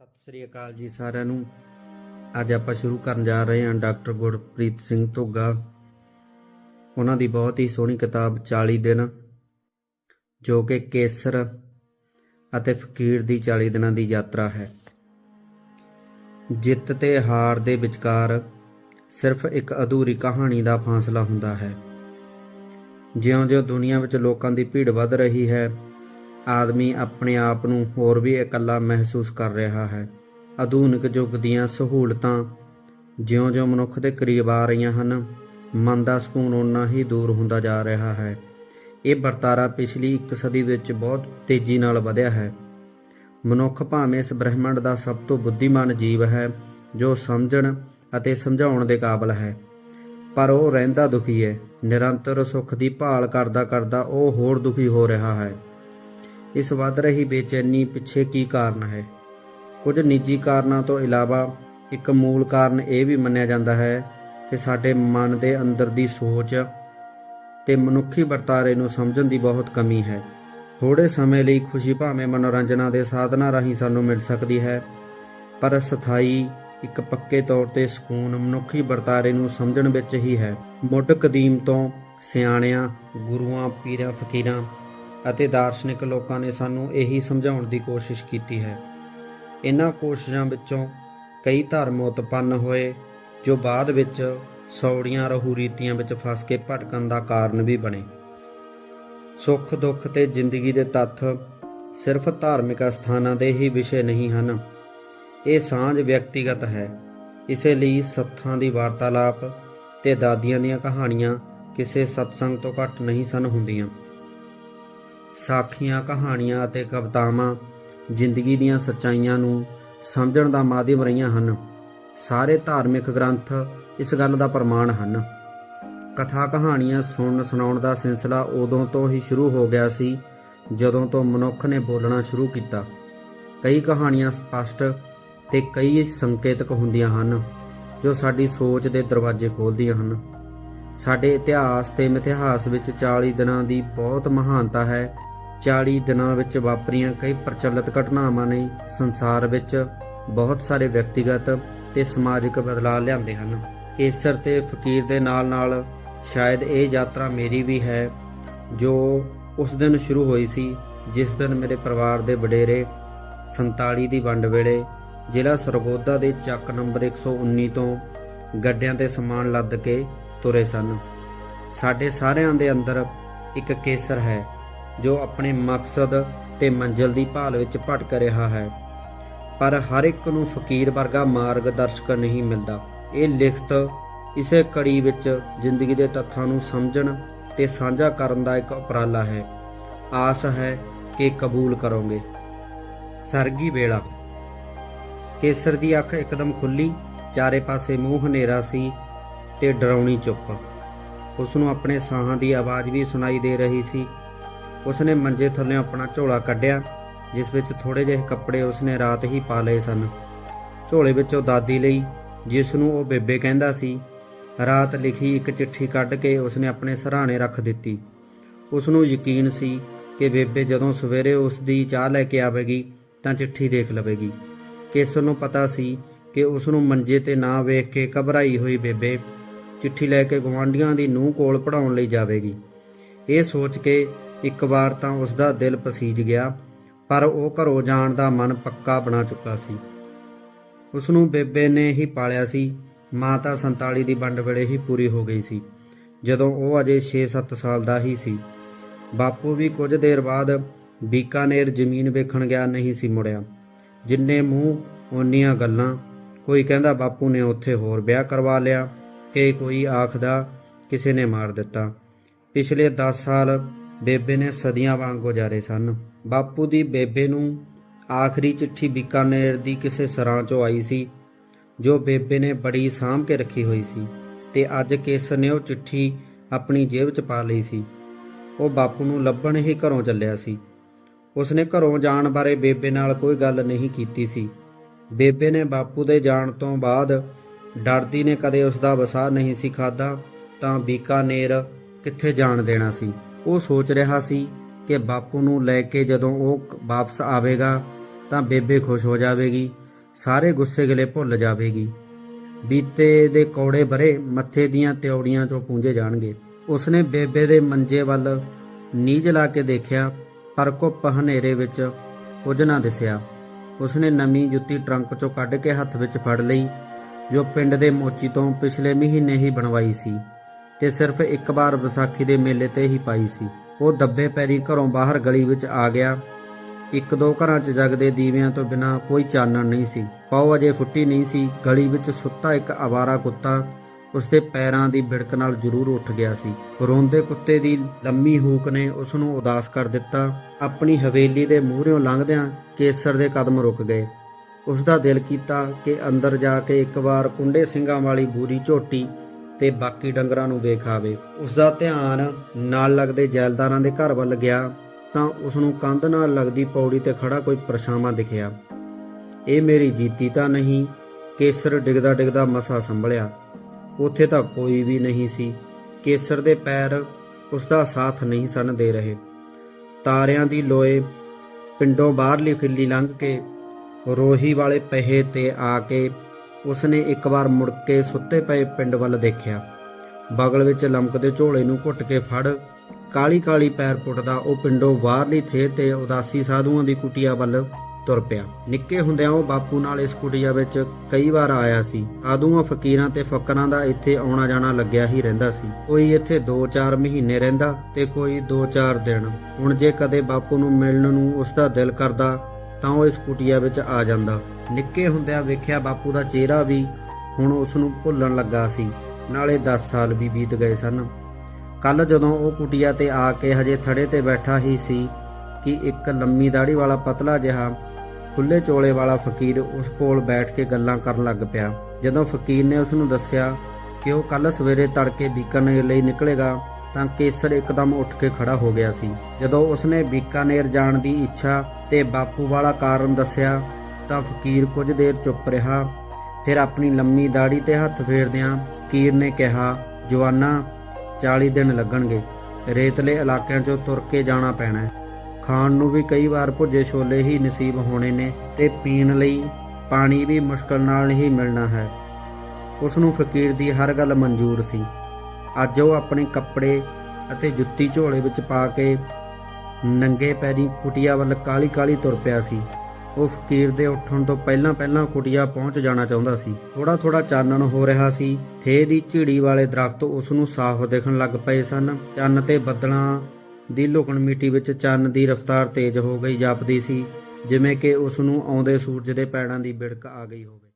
ਸਤਿ ਸ੍ਰੀ ਅਕਾਲ ਜੀ ਸਾਰਿਆਂ ਨੂੰ। ਅੱਜ ਆਪਾਂ ਸ਼ੁਰੂ ਕਰਨ ਜਾ ਰਹੇ ਹਾਂ ਡਾਕਟਰ ਗੁਰਪ੍ਰੀਤ ਸਿੰਘ ਧੁੱਗਾ। ਉਹਨਾਂ ਦੀ ਬਹੁਤ ਹੀ ਸੋਹਣੀ ਕਿਤਾਬ 40 ਦਿਨ, ਜੋ ਕਿ ਕੇਸਰ ਅਤੇ ਫਕੀਰ ਦੀ 40 ਦਿਨਾਂ ਦੀ ਯਾਤਰਾ ਹੈ। ਜਿੱਤ ਤੇ ਹਾਰ ਦੇ ਵਿਚਕਾਰ ਸਿਰਫ ਇੱਕ ਅਧੂਰੀ ਕਹਾਣੀ ਦਾ ਫਾਸਲਾ ਹੁੰਦਾ ਹੈ। ਜਿਉਂ-ਜਿਉਂ ਦੁਨੀਆ ਵਿੱਚ ਲੋਕਾਂ ਦੀ ਭੀੜ ਵੱਧ ਰਹੀ ਹੈ ਆਦਮੀ ਆਪਣੇ ਆਪ ਨੂੰ ਹੋਰ ਵੀ ਇਕੱਲਾ ਮਹਿਸੂਸ ਕਰ ਰਿਹਾ ਹੈ। ਆਧੁਨਿਕ ਯੁੱਗ ਦੀਆਂ ਸਹੂਲਤਾਂ ਜਿਉਂ-ਜਿਉਂ ਮਨੁੱਖ ਦੇ ਕਰੀਬ ਆ ਰਹੀਆਂ ਹਨ, ਮਨ ਦਾ ਸਕੂਨ ਓਨਾ ਹੀ ਦੂਰ ਹੁੰਦਾ ਜਾ ਰਿਹਾ ਹੈ। ਇਹ ਵਰਤਾਰਾ ਪਿਛਲੀ ਇੱਕ ਸਦੀ ਵਿੱਚ ਬਹੁਤ ਤੇਜ਼ੀ ਨਾਲ ਵਧਿਆ ਹੈ। ਮਨੁੱਖ ਭਾਵੇਂ ਇਸ ਬ੍ਰਹਿਮੰਡ ਦਾ ਸਭ ਤੋਂ ਬੁੱਧੀਮਾਨ ਜੀਵ ਹੈ, ਜੋ ਸਮਝਣ ਅਤੇ ਸਮਝਾਉਣ ਦੇ ਕਾਬਲ ਹੈ। ਪਰ ਉਹ ਰਹਿੰਦਾ ਦੁਖੀ ਹੈ, ਨਿਰੰਤਰ ਸੁੱਖ ਦੀ ਭਾਲ ਕਰਦਾ ਕਰਦਾ ਉਹ ਹੋਰ ਦੁਖੀ ਹੋ ਰਿਹਾ ਹੈ। ਇਸ ਵੱਧ ਰਹੀ ਬੇਚੈਨੀ ਪਿੱਛੇ ਕੀ ਕਾਰਨ ਹੈ? ਕੁਝ ਨਿੱਜੀ ਕਾਰਨਾਂ ਤੋਂ ਇਲਾਵਾ ਇੱਕ ਮੂਲ ਕਾਰਨ ਇਹ ਵੀ ਮੰਨਿਆ ਜਾਂਦਾ ਹੈ ਕਿ ਸਾਡੇ ਮਨ ਦੇ ਅੰਦਰ ਦੀ ਸੋਚ ਤੇ ਮਨੁੱਖੀ ਵਰਤਾਰੇ ਨੂੰ ਸਮਝਣ ਦੀ ਬਹੁਤ ਕਮੀ ਹੈ। ਥੋੜੇ ਸਮੇਂ ਲਈ ਖੁਸ਼ੀ ਭਾਵੇਂ ਮਨੋਰੰਜਨਾਂ ਦੇ ਸਾਧਨਾਂ ਰਾਹੀਂ ਸਾਨੂੰ ਮਿਲ ਸਕਦੀ ਹੈ, ਪਰ ਸਥਾਈ, ਇੱਕ ਪੱਕੇ ਤੌਰ ਤੇ ਸਕੂਨ ਮਨੁੱਖੀ ਵਰਤਾਰੇ ਨੂੰ ਸਮਝਣ ਵਿੱਚ ਹੀ ਹੈ। ਮੁੱਢ ਕਦੀਮ ਤੋਂ ਸਿਆਣਿਆਂ, ਗੁਰੂਆਂ, ਪੀਰਾਂ, ਫਕੀਰਾਂ ਅਤੇ ਦਾਰਸ਼ਨਿਕ ਲੋਕਾਂ ਨੇ ਸਾਨੂੰ ਇਹੀ ਸਮਝਾਉਣ ਦੀ ਕੋਸ਼ਿਸ਼ ਕੀਤੀ ਹੈ। ਇਹਨਾਂ ਕੋਸ਼ਿਸ਼ਾਂ ਵਿੱਚੋਂ ਕਈ ਧਰਮ ਉਤਪੰਨ ਹੋਏ, ਜੋ ਬਾਅਦ ਵਿੱਚ ਸੌੜੀਆਂ ਰਹੂ ਰੀਤੀਆਂ ਵਿੱਚ ਫਸ ਕੇ ਭਟਕਣ ਦਾ ਕਾਰਨ ਵੀ ਬਣੇ। ਸੁੱਖ, ਦੁੱਖ ਤੇ ਜ਼ਿੰਦਗੀ ਦੇ ਤੱਥ ਸਿਰਫ ਧਾਰਮਿਕ ਸਥਾਨਾਂ ਦੇ ਹੀ ਵਿਸ਼ੇ ਨਹੀਂ ਹਨ। ਇਹ ਸਾਂਝ ਵਿਅਕਤੀਗਤ ਹੈ। ਇਸੇ ਲਈ ਸੱਥਾਂ ਦੀ ਵਾਰਤਾਲਾਪ ਤੇ ਦਾਦੀਆਂ ਦੀਆਂ ਕਹਾਣੀਆਂ ਕਿਸੇ ਸਤਸੰਗ ਤੋਂ ਘੱਟ ਨਹੀਂ ਸਨ ਹੁੰਦੀਆਂ। ਸਾਖੀਆਂ, ਕਹਾਣੀਆਂ ਅਤੇ ਕਵਿਤਾਵਾਂ ਜ਼ਿੰਦਗੀ ਦੀਆਂ ਸੱਚਾਈਆਂ ਨੂੰ ਸਮਝਣ ਦਾ ਮਾਧਿਅਮ ਰਹੀਆਂ ਹਨ। ਸਾਰੇ ਧਾਰਮਿਕ ਗ੍ਰੰਥ ਇਸ ਗੱਲ ਦਾ ਪ੍ਰਮਾਣ ਹਨ। ਕਥਾ ਕਹਾਣੀਆਂ ਸੁਣਨ ਸੁਣਾਉਣ ਦਾ ਸਿਲਸਿਲਾ ਉਦੋਂ ਤੋਂ ਹੀ ਸ਼ੁਰੂ ਹੋ ਗਿਆ ਸੀ, ਜਦੋਂ ਤੋਂ ਮਨੁੱਖ ਨੇ ਬੋਲਣਾ ਸ਼ੁਰੂ ਕੀਤਾ। ਕਈ ਕਹਾਣੀਆਂ ਸਪਸ਼ਟ ਤੇ ਕਈ ਸੰਕੇਤਕ ਹੁੰਦੀਆਂ ਹਨ, ਜੋ ਸਾਡੀ ਸੋਚ ਦੇ ਦਰਵਾਜ਼ੇ ਖੋਲ੍ਹਦੀਆਂ ਹਨ। ਸਾਡੇ ਇਤਿਹਾਸ ਤੇ ਮਿਥਿਹਾਸ ਵਿੱਚ 40 ਦਿਨਾਂ ਦੀ ਬਹੁਤ ਮਹਾਨਤਾ ਹੈ 40 ਦਿਨਾਂ ਵਿੱਚ ਵਾਪਰੀਆਂ ਕਈ ਪ੍ਰਚਲਿਤ ਘਟਨਾਵਾਂ ਨੇ ਸੰਸਾਰ ਵਿੱਚ ਬਹੁਤ ਸਾਰੇ ਵਿਅਕਤੀਗਤ ਤੇ ਸਮਾਜਿਕ ਬਦਲਾਅ ਲਿਆਂਦੇ ਹਨ। ਕੇਸਰ ਤੇ ਫਕੀਰ ਦੇ ਨਾਲ-ਨਾਲ ਸ਼ਾਇਦ ਇਹ ਯਾਤਰਾ ਮੇਰੀ ਵੀ ਹੈ ਜੋ ਉਸ ਦਿਨ ਸ਼ੁਰੂ ਹੋਈ ਸੀ, ਜਿਸ ਦਿਨ ਮੇਰੇ ਪਰਿਵਾਰ ਦੇ ਵਡੇਰੇ 47 ਦੀ ਵੰਡ ਵੇਲੇ ਜ਼ਿਲ੍ਹਾ ਸਰਗੋਦਾ ਦੇ ਚੱਕ ਨੰਬਰ 119 ਤੋਂ ਗੱਡਿਆਂ ਤੇ ਸਮਾਨ ਲੱਦ ਕੇ ਤੁਰੇ ਸਨ। ਸਾਡੇ ਸਾਰਿਆਂ ਦੇ ਅੰਦਰ ਇੱਕ ਕੇਸਰ ਹੈ। ਜੋ ਆਪਣੇ ਮਕਸਦ ਤੇ ਮੰਜ਼ਿਲ ਦੀ ਭਾਲ ਵਿੱਚ ਭਟਕ ਰਿਹਾ ਹੈ। ਪਰ ਹਰ ਇੱਕ ਨੂੰ ਫਕੀਰ ਵਰਗਾ ਮਾਰਗਦਰਸ਼ਕ ਨਹੀਂ ਮਿਲਦਾ। ਇਹ ਲਿਖਤ ਇਸੇ ਕੜੀ ਵਿੱਚ ਜ਼ਿੰਦਗੀ ਦੇ ਤੱਥਾਂ ਨੂੰ ਸਮਝਣ ਤੇ ਸਾਂਝਾ ਕਰਨ ਦਾ ਇੱਕ ਉਪਰਾਲਾ ਹੈ। ਆਸ ਹੈ ਕਿ ਕਬੂਲ ਕਰੋਗੇ। ਸਰਗੀ ਵੇਲਾ। ਕੇਸਰ ਦੀ ਅੱਖ ਇੱਕਦਮ ਖੁੱਲੀ, ਚਾਰੇ ਪਾਸੇ ਮੂੰਹ ਹਨੇਰਾ ਸੀ ਤੇ ਡਰਾਉਣੀ ਚੁੱਪ। ਉਸ ਨੂੰ ਆਪਣੇ ਸਾਹਾਂ ਦੀ ਆਵਾਜ਼ ਵੀ ਸੁਣਾਈ ਦੇ ਰਹੀ ਸੀ। ਉਸਨੇ ਮੰਜੇ ਥੱਲੇ ਆਪਣਾ ਝੋਲਾ ਕੱਢਿਆ, ਜਿਸ ਵਿੱਚ ਥੋੜੇ ਜਿਹੇ ਕੱਪੜੇ ਉਸਨੇ ਰਾਤ ਹੀ ਪਾ ਲਏ ਸਨ। ਝੋਲੇ ਵਿੱਚੋਂ ਦਾਦੀ ਲਈ, ਜਿਸ ਨੂੰ ਉਹ ਬੇਬੇ ਕਹਿੰਦਾ ਸੀ, ਰਾਤ ਲਿਖੀ ਇੱਕ ਚਿੱਠੀ ਕੱਢ ਕੇ ਉਸਨੇ ਆਪਣੇ ਸਰਾਣੇ ਰੱਖ ਦਿੱਤੀ। ਉਸ ਨੂੰ ਯਕੀਨ ਸੀ ਕਿ ਬੇਬੇ ਜਦੋਂ ਸਵੇਰੇ ਉਸ ਦੀ ਚਾਹ ਲੈ ਕੇ ਆਵੇਗੀ, ਤਾਂ ਚਿੱਠੀ ਦੇਖ ਲਵੇਗੀ। ਕੇਸਰ ਨੂੰ ਪਤਾ ਸੀ ਕਿ ਉਸ ਨੂੰ ਮੰਜੇ ਤੇ ਨਾ ਵੇਖ ਕੇ ਘਬਰਾਈ ਹੋਈ ਬੇਬੇ ਚਿੱਠੀ ਲੈ ਕੇ ਗਵਾਂਢੀਆਂ ਦੀ ਨੂੰਹ ਕੋਲ ਪੜਾਉਣ ਲਈ ਜਾਵੇਗੀ। ਇਹ ਸੋਚ ਕੇ ਇੱਕ ਵਾਰ ਤਾਂ ਉਸ ਦਾ ਦਿਲ ਪਸੀਜ ਗਿਆ, ਪਰ ਉਹ ਘਰੋਂ ਜਾਣ ਦਾ ਮਨ ਪੱਕਾ ਬਣਾ ਚੁੱਕਾ ਸੀ। ਉਸ ਨੂੰ ਬੇਬੇ ਨੇ ਹੀ ਪਾਲਿਆ ਸੀ, ਮਾਤਾ ਤਾਂ 47 ਦੀ ਵੰਡ ਵੇਲੇ ਹੀ ਪੂਰੀ ਹੋ ਗਈ ਸੀ, ਜਦੋਂ ਉਹ ਅਜੇ 6-7 ਸਾਲ ਦਾ ਹੀ ਸੀ। ਬਾਪੂ ਵੀ ਕੁਝ ਦੇਰ ਬਾਅਦ ਬੀਕਾਨੇਰ ਜ਼ਮੀਨ ਵੇਖਣ ਗਿਆ ਨਹੀਂ ਸੀ ਮੁੜਿਆ। ਜਿੰਨੇ ਮੂੰਹ, ਓਨੀਆਂ ਗੱਲਾਂ, ਕੋਈ ਕਹਿੰਦਾ ਬਾਪੂ ਨੇ ਉੱਥੇ ਹੋਰ ਵਿਆਹ ਕਰਵਾ ਲਿਆ, ਕਿ ਕੋਈ ਆਖਦਾ ਕਿਸੇ ਨੇ ਮਾਰ ਦਿੱਤਾ। ਪਿਛਲੇ 10 ਸਾਲ ਬੇਬੇ ਨੇ ਸਦੀਆਂ ਵਾਂਗ ਗੁਜ਼ਾਰੇ ਸਨ। ਬਾਪੂ ਦੀ ਬੇਬੇ ਨੂੰ ਆਖਰੀ ਚਿੱਠੀ ਬੀਕਾਨੇਰ ਦੀ ਕਿਸੇ ਸਰਾਂ ਚੋਂ ਆਈ ਸੀ, ਜੋ ਬੇਬੇ ਨੇ ਬੜੀ ਸਾਂਭ ਕੇ ਰੱਖੀ ਹੋਈ ਸੀ ਤੇ ਅੱਜ ਕੇਸਰ ਨੇ ਉਹ ਚਿੱਠੀ ਆਪਣੀ ਜੇਬ 'ਚ ਪਾ ਲਈ ਸੀ। ਉਹ ਬਾਪੂ ਨੂੰ ਲੱਭਣ ਹੀ ਘਰੋਂ ਚੱਲਿਆ ਸੀ। ਉਸਨੇ ਘਰੋਂ ਜਾਣ ਬਾਰੇ ਬੇਬੇ ਨਾਲ ਕੋਈ ਗੱਲ ਨਹੀਂ ਕੀਤੀ ਸੀ। ਬੇਬੇ ਨੇ ਬਾਪੂ ਦੇ ਜਾਣ ਤੋਂ ਬਾਅਦ ਡਰਦੀ ਨੇ ਕਦੇ ਉਸ ਦਾ ਵਸਾ ਨਹੀਂ ਸੀ ਖਾਦਾ ਤਾਂ ਬੀਕਾਨੇਰ ਕਿੱਥੇ ਜਾਣ ਦੇਣਾ ਸੀ। ਉਹ ਸੋਚ ਰਿਹਾ ਸੀ ਕਿ ਬਾਪੂ ਨੂੰ ਲੈ ਕੇ ਜਦੋਂ ਉਹ ਵਾਪਸ ਆਵੇਗਾ ਤਾਂ ਬੇਬੇ ਖੁਸ਼ ਹੋ ਜਾਵੇਗੀ, ਸਾਰੇ ਗੁੱਸੇ ਗਿਲੇ ਭੁੱਲ ਜਾਵੇਗੀ। ਬੀਤੇ ਦੇ ਕੌੜੇ ਬਰੇ ਮੱਥੇ ਦੀਆਂ ਤਿਉੜੀਆਂ ਚੋਂ ਪੂੰਝੇ ਜਾਣਗੇ। ਉਸਨੇ ਬੇਬੇ ਦੇ ਮੰਜੇ ਵੱਲ ਨੀਝ ਲਾ ਕੇ ਦੇਖਿਆ, ਪਰ ਘੁੱਪ ਹਨੇਰੇ ਵਿੱਚ ਕੁਝ ਨਾ ਦਿਸਿਆ। ਉਸਨੇ ਨਵੀਂ ਜੁੱਤੀ ਟਰੰਕ ਚੋਂ ਕੱਢ ਕੇ ਹੱਥ ਵਿੱਚ ਫੜ ਲਈ, ਜੋ ਪਿੰਡ ਦੇ ਮੋਚੀ ਤੋਂ ਪਿਛਲੇ ਮਹੀਨੇ ਹੀ ਬਣਵਾਈ ਸੀ। ਤੇ ਸਿਰਫ ਇੱਕ ਵਾਰ ਵਿਸਾਖੀ ਦੇ ਮੇਲੇ ਤੇ ਹੀ ਪਾਈ ਸੀ। ਉਹ ਦੱਬੇ ਪੈਰੀ ਘਰੋਂ ਬਾਹਰ ਗਲੀ ਵਿੱਚ ਆ ਗਿਆ। ਇੱਕ ਦੋ ਘਰਾਂ 'ਚ ਜਗਦੇ ਦੀਵਿਆਂ ਤੋਂ ਬਿਨਾ ਕੋਈ ਚਾਨਣ ਨਹੀਂ ਸੀ। ਪਾਉ ਅਜੇ ਫੁੱਟੀ ਨਹੀਂ ਸੀ। ਗਲੀ ਵਿੱਚ ਸੁੱਤਾ ਇੱਕ ਆਵਾਰਾ ਕੁੱਤਾ ਉਸਦੇ ਪੈਰਾਂ ਦੀ ਬਿੜਕ ਨਾਲ ਜ਼ਰੂਰ ਉੱਠ ਗਿਆ ਸੀ। ਰੋਂਦੇ ਕੁੱਤੇ ਦੀ ਲੰਮੀ ਹੂਕ ਨੇ ਉਸ ਨੂੰ ਉਦਾਸ ਕਰ ਦਿੱਤਾ। ਆਪਣੀ ਹਵੇਲੀ ਦੇ ਮੂਹਰਿਓਂ ਲੰਘਦਿਆਂ ਕੇਸਰ ਦੇ ਕਦਮ ਰੁਕ ਗਏ। ਉਸ ਦਾ ਦਿਲ ਕੀਤਾ ਕਿ ਅੰਦਰ ਜਾ ਕੇ ਇੱਕ ਵਾਰ ਕੁੰਡੇ ਸਿੰਘਾਂ ਵਾਲੀ ਬੂਰੀ ਝੋਟੀ ਤੇ ਬਾਕੀ ਡੰਗਰਾਂ ਨੂੰ ਵੇਖ ਆਵੇ। ਉਸ ਦਾ ਧਿਆਨ ਨਾਲ ਲੱਗਦੇ ਜੈਲਦਾਰਾਂ ਦੇ ਘਰ ਵੱਲ ਗਿਆ ਤਾਂ ਉਸ ਨੂੰ ਕੰਧ ਨਾਲ ਲੱਗਦੀ ਪੌੜੀ ਤੇ ਖੜਾ ਕੋਈ ਪਰਛਾਵਾਂ ਦਿਖਿਆ। ਇਹ ਮੇਰੀ ਜੀਤੀ ਤਾਂ ਨਹੀਂ, ਕੇਸਰ ਡਿੱਗਦਾ ਡਿੱਗਦਾ ਮਸਾ ਸੰਭਲਿਆ। ਉੱਥੇ ਤਾਂ ਕੋਈ ਵੀ ਨਹੀਂ ਸੀ। ਕੇਸਰ ਦੇ ਪੈਰ ਉਸ ਦਾ ਸਾਥ ਨਹੀਂ ਸਨ ਦੇ ਰਹੇ। ਤਾਰਿਆਂ ਦੀ ਲੋਏ ਪਿੰਡੋਂ ਬਾਹਰਲੀ ਫਿੱਲੀ ਲੰਘ ਕੇ ਰੋਹੀ ਵਾਲੇ ਪਹੇ ਤੇ ਆ ਕੇ ਉਸਨੇ ਇੱਕ ਵਾਰ ਮੁੜ ਕੇ ਸੁੱਤੇ ਪਏ ਪਿੰਡ ਵੱਲ ਦੇਖਿਆ। ਬਗਲ ਵਿੱਚ ਲਮਕਦੇ ਝੋਲੇ ਨੂੰ ਘੁੱਟ ਕੇ ਫੜ, ਕਾਲੀ ਕਾਲੀ ਪੈਰ ਪੁੱਟਦਾ ਉਹ ਪਿੰਡੋਂ ਬਾਹਰਲੀ ਥੇ ਤੇ ਉਦਾਸੀ ਸਾਧੂਆਂ ਦੀ ਕੁਟੀਆ ਵੱਲ ਤੁਰ ਪਿਆ। ਨਿੱਕੇ ਹੁੰਦਿਆਂ ਉਹ ਬਾਪੂ ਨਾਲ ਇਸ ਕੁਟੀਆ ਵਿੱਚ ਕਈ ਵਾਰ ਆਇਆ ਸੀ। ਸਾਧੂਆਂ ਫਕੀਰਾਂ ਤੇ ਫਕਰਾਂ ਦਾ ਇੱਥੇ ਆਉਣਾ ਜਾਣਾ ਲੱਗਿਆ ਹੀ ਰਹਿੰਦਾ ਸੀ। ਕੋਈ ਇੱਥੇ 2-4 ਮਹੀਨੇ ਰਹਿੰਦਾ ਤੇ ਕੋਈ 2-4 ਦਿਨ। ਹੁਣ ਜੇ ਕਦੇ ਬਾਪੂ ਨੂੰ ਮਿਲਣ ਨੂੰ ਉਸ ਦਾ ਦਿਲ ਕਰਦਾ ਤਾਂ ਉਹ ਇਸ ਕੁਟੀਆ ਵਿੱਚ ਆ ਜਾਂਦਾ। ਨਿੱਕੇ ਹੁੰਦਿਆਂ ਵੇਖਿਆ ਬਾਪੂ ਦਾ ਚਿਹਰਾ ਵੀ ਹੁਣ ਉਸ ਨੂੰ ਭੁੱਲਣ ਲੱਗਾ ਸੀ। ਨਾਲੇ 10 ਸਾਲ ਵੀ ਬੀਤ ਗਏ ਸਨ। ਕੱਲ ਜਦੋਂ ਉਹ ਕੁਟੀਆ ਤੇ ਆ ਕੇ ਹਜੇ ਥੜੇ ਤੇ ਬੈਠਾ ਹੀ ਸੀ ਕਿ ਇੱਕ ਲੰਮੀ ਦਾੜੀ ਵਾਲਾ ਪਤਲਾ ਜਿਹਾ ਖੁੱਲੇ ਚੋਲੇ ਵਾਲਾ ਫਕੀਰ ਉਸ ਕੋਲ ਬੈਠ ਕੇ ਗੱਲਾਂ ਕਰਨ ਲੱਗ ਪਿਆ। ਜਦੋਂ ਫਕੀਰ ਨੇ ਉਸ ਨੂੰ ਦੱਸਿਆ ਕਿ ਉਹ ਕੱਲ ਸਵੇਰੇ ਤੜਕੇ ਬੀਕਾਨੇਰ ਲਈ ਨਿਕਲੇਗਾ ਤਾਂ ਕੇਸਰ ਇੱਕਦਮ ਉੱਠ ਕੇ ਖੜਾ ਹੋ ਗਿਆ ਸੀ। ਜਦੋਂ ਉਸਨੇ ਬੀਕਾਨੇਰ ਜਾਣ ਦੀ ਇੱਛਾ ਤੇ ਬਾਪੂ ਵਾਲਾ ਕਾਰਨ ਦੱਸਿਆ, ਤਾਂ ਫਕੀਰ ਕੁਝ ਦੇਰ ਚੁੱਪ ਰਿਹਾ। ਫਿਰ ਆਪਣੀ ਲੰਮੀ ਦਾੜੀ ਤੇ ਹੱਥ ਫੇਰਦਿਆਂ ਫਕੀਰ ਨੇ ਕਿਹਾ, ਜਵਾਨਾ 40 ਦਿਨ ਲੱਗਣਗੇ। ਰੇਤਲੇ ਇਲਾਕਿਆਂ 'ਚੋਂ ਤੁਰ ਕੇ ਜਾਣਾ ਪੈਣਾ ਖਾਣ ਨੂੰ ਵੀ ਕਈ ਵਾਰ ਭੁੱਜੇ ਛੋਲੇ ਹੀ ਨਸੀਬ ਹੋਣੇ ਨੇ ਤੇ ਪੀਣ ਲਈ ਪਾਣੀ ਵੀ ਮੁਸ਼ਕਲ ਨਾਲ ਹੀ ਮਿਲਣਾ ਹੈ। ਉਸ ਨੂੰ ਫਕੀਰ ਦੀ ਹਰ ਗੱਲ ਮਨਜ਼ੂਰ ਸੀ। ਅੱਜ ਉਹ ਆਪਣੇ ਕੱਪੜੇ ਅਤੇ ਜੁੱਤੀ ਝੋਲੇ ਵਿੱਚ ਪਾ ਕੇ ਨੰਗੇ ਪੈਰੀ ਕੁਟੀਆ ਵੱਲ ਕਾਲੀ ਕਾਲੀ ਤੁਰ ਪਿਆ ਸੀ। ਉਹ ਫਕੀਰ ਦੇ ਉੱਠਣ ਤੋਂ ਪਹਿਲਾਂ ਪਹਿਲਾਂ ਕੁਟੀਆ ਪਹੁੰਚ ਜਾਣਾ ਚਾਹੁੰਦਾ ਸੀ। ਥੋੜਾ ਥੋੜਾ ਚਾਨਣ ਹੋ ਰਿਹਾ ਸੀ। ਥੇ ਦੀ ਝਿੜੀ ਵਾਲੇ ਦਰਖਤ ਉਸ ਨੂੰ ਸਾਫ਼ ਦਿਖਣ ਲੱਗ ਪਏ ਸਨ। ਚੰਨ ਤੇ ਬੱਦਲਾਂ ਦੀ ਲੁਕਣ ਮਿੱਟੀ ਵਿੱਚ ਚੰਨ ਦੀ ਰਫ਼ਤਾਰ ਤੇਜ਼ ਹੋ ਗਈ ਜਾਪਦੀ ਸੀ, ਜਿਵੇਂ ਕਿ ਉਸ ਨੂੰ ਆਉਂਦੇ ਸੂਰਜ ਦੇ ਪੈੜਾਂ ਦੀ ਬਿੜਕ ਆ ਗਈ ਹੋਵੇ।